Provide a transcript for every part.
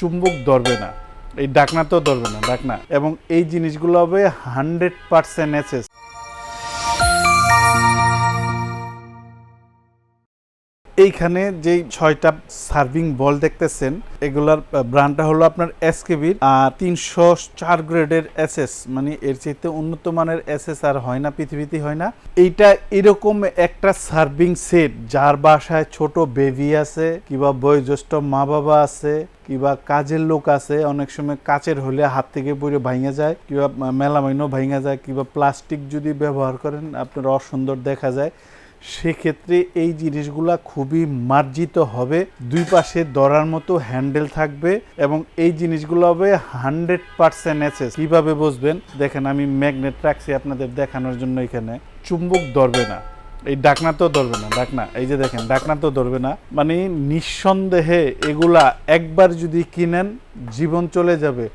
চুম্বক ধরবে না, এই ডাকনা তো ধরবে না, ডাকনা। এবং এই জিনিসগুলো হবে হান্ড্রেড পার্সেন্ট এসএস এইখানে যে ছয়টা সার্ভিং বল দেখতেছেন, এগুলার ব্র্যান্ডটা হলো আপনার এসকেবির আর তিনশো চার গ্রেডের এসএস মানে এর চাইতে উন্নত মানের এসএস আর হয় না, পৃথিবীতে হয় না। এইটা এরকম একটা সার্ভিং সেট, যার বাসায় ছোট বেবি আছে, কিংবা বয়োজ্যেষ্ঠ মা বাবা আছে, কিংবা কাজের লোক আছে, অনেক সময় কাচের হলে হাত থেকে পড়ে ভাঙা যায়, কিংবা মেলামাইনও ভাঙা যায়, কিংবা প্লাস্টিক যদি ব্যবহার করেন, আপনার অসুন্দর দেখা যায়। সেক্ষেত্রে এই জিনিসগুলা খুবই মার্জিত হবে। দুই পাশে দরার মতো হ্যান্ডেল থাকবে এবং এই জিনিসগুলো হবে হান্ড্রেড পার্সেন্ট এসেস কীভাবে বুঝবেন? দেখেন আমি ম্যাগনেট রাখছি আপনাদের দেখানোর জন্য এখানে। চুম্বক ধরবে না। এই ডাকনা তো ধরবে না, ডাকনা। এই যে দেখেন, ডাকনা তো ধরবে না। মানে নিঃসন্দেহে এগুলা একবার যদি কিনেন, জীবন চলে যাবে।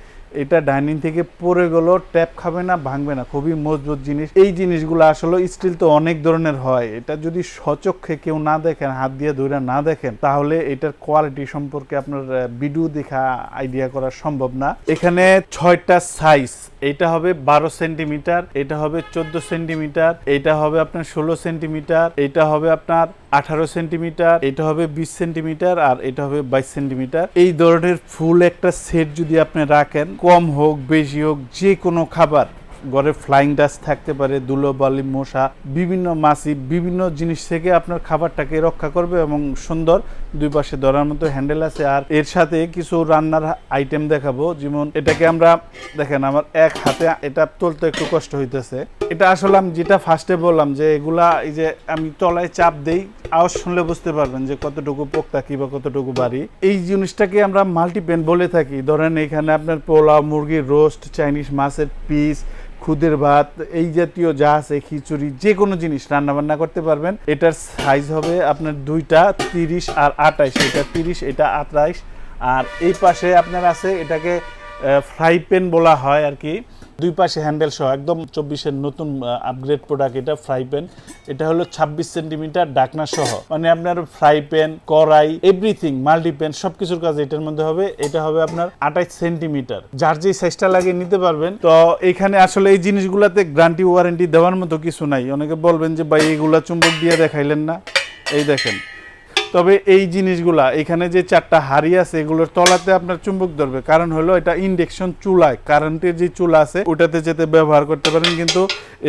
এটা ডাইনিং থেকে পরে গেলো, ট্যাপ খাবে না, ভাঙবে না, খুবই মজবুত জিনিস। এই জিনিসগুলো আসলে স্টিল তো অনেক ধরনের হয়। এটা যদি সচক্ষে কেউ না দেখেন, হাত দিয়ে ধরে না দেখেন, তাহলে এটার কোয়ালিটি সম্পর্কে আপনার ভিডিও দেখা আইডিয়া করা সম্ভব না। এখানে ছয়টা সাইজ এটা হবে বারো সেন্টিমিটার, এটা হবে চোদ্দ সেন্টিমিটার এটা হবে আপনার ষোলো সেন্টিমিটার এটা হবে আপনার আঠারো সেন্টিমিটার এটা হবে বিশ সেন্টিমিটার আর এটা হবে বাইশ সেন্টিমিটার। এই ধরনের ফুল একটা সেট যদি আপনি রাখেন, কম হোক, বেশি হোক, যে কোনো খাবার ঘরে ফ্লাইং ডাস্ট থাকতে পারে ধুলোবালি মশা, বিভিন্ন মাছি, বিভিন্ন জিনিস থেকে আপনার খাবারটাকে রক্ষা করবে এবং সুন্দর দুই পাশে ধরার মতো হ্যান্ডেল আছে। আর এর সাথে কিছু রান্নার আইটেম দেখাবো, যেমন এটাকে আমরা, দেখেন আমার এক হাতে এটা তুলতে একটু কষ্ট হইতেছে। এটা আসলে আমি যেটা ফার্স্টে বললাম যে এগুলা এই যে আমি তলায় চাপ দেই, আওয়াজ শুনলে বুঝতে পারবেন যে কতটুকু পোক্তা বা কতটুকু বাড়ি এই জিনিসটাকে আমরা মাল্টিপেন বলে থাকি। ধরেন এখানে আপনার পোলাও, মুরগির রোস্ট চাইনিজ মাছের পিস খুদের ভাত, এই জাতীয় যা আছে, খিচুড়ি, যে কোনো জিনিস রান্না বান্না করতে পারবেন। এটার সাইজ হবে আপনার দুইটা, তিরিশ আর আটাইশ। এটা তিরিশ, এটা আঠাইশ আর এই পাশে আপনার আছে, এটাকে ফ্রাই প্যান বলা হয় আর কি। দুই পাশে হ্যান্ডেল সহ একদম চব্বিশের নতুন আপগ্রেড প্রোডাক্ট এটা ফ্রাই প্যান এটা হলো ছাব্বিশ সেন্টিমিটার ডাকনা সহ। মানে আপনার ফ্রাই প্যান কড়াই এভরিথিং মাল্টি প্যান সবকিছুর কাজ এটার মধ্যে হবে। এটা হবে আপনার আঠাইশ সেন্টিমিটার যার যে সাইজটা লাগে নিতে পারবেন, তো এখানে আসলে এই জিনিসগুলোতে গ্যারান্টি ওয়ারেন্টি দেওয়ার মতো কিছু নাই। অনেকে বলবেন যে, ভাই, এগুলা চুম্বক দিয়ে দেখাইলেন না। এই দেখেন তবে এই জিনিসগুলা, এখানে যে চারটা হাড়ি আছে, এগুলোর তলাতে আপনার চুম্বক ধরবে। কারণ হলো এটা ইন্ডেকশন চুলায়, কারেন্টের যে চুলা আছে, ওটাতে যেতে ব্যবহার করতে পারেন, কিন্তু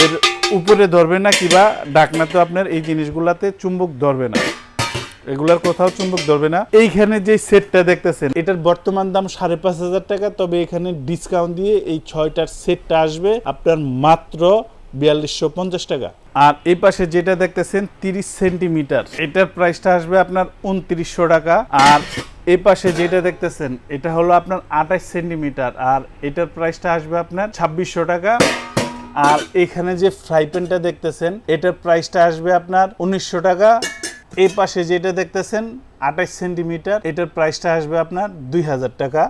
এর উপরে ধরবে না কিবা, ডাকনাতে আপনার এই জিনিসগুলাতে চুম্বক ধরবে না। এগুলার কোথাও চুম্বক ধরবে না। এইখানে যে সেটটা দেখতেছেন, এটার বর্তমান দাম সাড়ে পাঁচ হাজার টাকা, তবে এখানে ডিসকাউন্ট দিয়ে এই ছয়টার সেটটা আসবে। আপনার মাত্র বিয়াল্লিশশো পঞ্চাশ টাকা। আর এই পাশে যেটা দেখতেছেন, তিরিশ সেন্টিমিটার। এটার প্রাইসটা আসবে আপনার উনত্রিশশো টাকা। আর এই পাশে যেটা দেখতেছেন, এটা হলো আপনার আঠাশ সেন্টিমিটার। আর এটার প্রাইসটা আসবে আপনার ছাব্বিশশো টাকা। আর এখানে যে ফ্রাই দেখতেছেন, এটার প্রাইসটা আসবে আপনার উনিশশো টাকা। এই পাশে যেটা দেখতেছেন, আঠাশ সেন্টিমিটার, এটার প্রাইসটা আসবে আপনার দুই হাজার টাকা।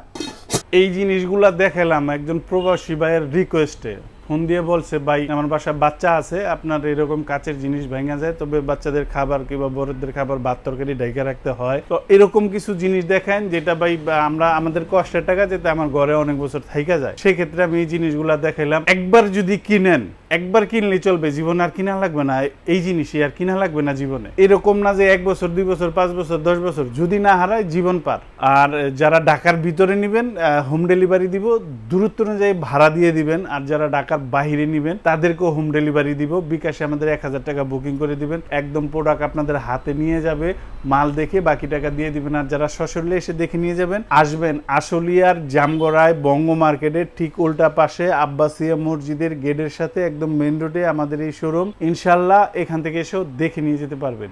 এই জিনিসগুলা দেখালাম একজন প্রবাসী ভাইয়ের রিকোয়েস্টে ফোন দিয়ে বলছে, ভাই, আমার বাসায় বাচ্চা আছে, আপনার এরকম কাচের জিনিস ভেঙে যায়, তবে বাচ্চাদের খাবার কিংবা বড়দের খাবার ভাত তরকারি ঢেকে রাখতে হয়। তো এরকম কিছু জিনিস দেখেন, যেটা ভাই আমরা, আমাদের কষ্টের টাকা যেতে আমার ঘরে অনেক বছর থাইকা যায়। সেক্ষেত্রে আমি এই জিনিসগুলা দেখাইলাম। একবার যদি কিনেন, একবার কিনলে চলবে, জীবন আর কিনা লাগবে না, এই জিনিসই আর কিনা লাগবে না জীবনে। এরকম না যে এক বছর, দুই বছর, পাঁচ বছর, দশ বছর, যদি না হারায় জীবন পার। আর যারা ঢাকার ভিতরে নেবেন হোম ডেলিভারি দিব, দূরত্ব অনুযায়ী ভাড়া দিয়ে দিবেন। আর যারা ঢাকার বাহিরে নেবেন, তাদেরকেও হোম ডেলিভারি দিব, বিকাশে আমাদের এক হাজার টাকা বুকিং করে দিবেন। একদম প্রোডাক্ট আপনাদের হাতে নিয়ে যাবে, মাল দেখে বাকি টাকা দিয়ে দিবেন। আর যারা সশরীরে এসে দেখে নিয়ে যাবেন, আসবেন আশুলিয়ার জামগড়ায় বঙ্গ মার্কেটের ঠিক উল্টা পাশে আব্বাসিয়া মসজিদের গেটের সাথে একদম মেন রোডে আমাদের এই শোরুম ইনশাল্লাহ এখান থেকে এসেও দেখে নিয়ে যেতে পারবেন।